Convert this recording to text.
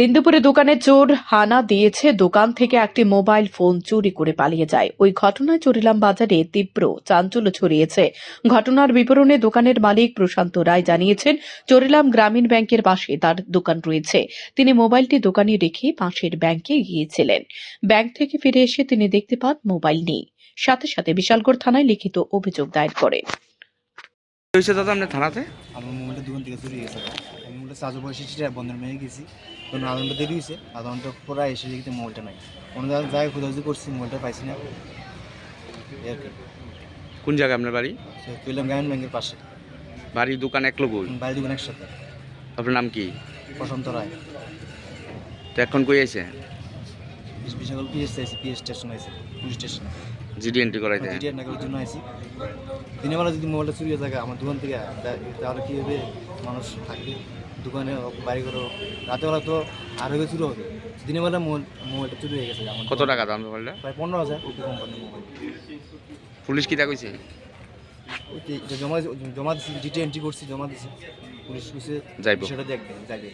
দিন দুপুরে দোকানে চোর হানা দিয়েছে। দোকান থেকে একটি মোবাইল ফোন চুরি করে পালিয়ে যায়। ওই ঘটনায় চরিলাম বাজারে তীব্র চাঞ্চল্য ছড়িয়েছে। ঘটনার বিবরণে দোকানের মালিক প্রশান্ত রায় জানিয়েছেন, চরিলাম গ্রামীণ ব্যাংকের পাশে তার দোকান রয়েছে। তিনি মোবাইলটি দোকানে রেখে পাশের ব্যাংকে গিয়েছিলেন। ব্যাংক থেকে ফিরে এসে তিনি দেখতে পান মোবাইল নেই। সাথে সাথে বিশালগড় থানায় লিখিত অভিযোগ দায়ের করেন। হয়েছে দাদা আপনার থানাতে? আমার মোবাইলটা দোকান থেকে চুরি গেছে আমি মোবাইলটা চার্জ বসে সেটা বন্ধের মেয়ে গেছি। তখন আধা দেরি হয়েছে আধা ঘণ্টা পরে এসে দেখতে মোবাইলটা নাই। অন্য জায়গায় খোঁজাখুঁজি করছি মোবাইলটা পাইছি না। এই আর কি। কোন জায়গায় আপনার বাড়ি? সে পেলাম গ্রামীণ ব্যাংকের পাশে। বাড়ির দোকান এক লোক বাড়ি দোকান একসাথে। আপনার নাম কি? প্রশান্ত রায়। তো এখন কই আছে? বিশাল পিএস চাইছি পিএস স্টেশন আছে পুলিশ স্টেশন জিডি এন্ট্রি করাইতে। জিডিআর নাগালের জন্য আইছি দিনের বেলা যদি মোবাইলটা চুরি হয়ে থাকে আমার দোকান থেকে তাহলে কী হবে? মানুষ থাকবে। দোকানে হোক, বাড়ি ঘরে হোক। রাতে বেলা তো আর হয়ে চুরি হবে। দিনের বেলা মোবাইলটা চুরি হয়ে গেছে আমার কত টাকা দাম মোবাইলটা প্রায় পনেরো হাজার ওপো কোম্পানির মোবাইল পুলিশ কি এটা জমা জমা দিছি ডিটি এন্ট্রি করছি জমা দিছি। পুলিশ কইছে যাইবো। সেটা দেখবে যাইবে।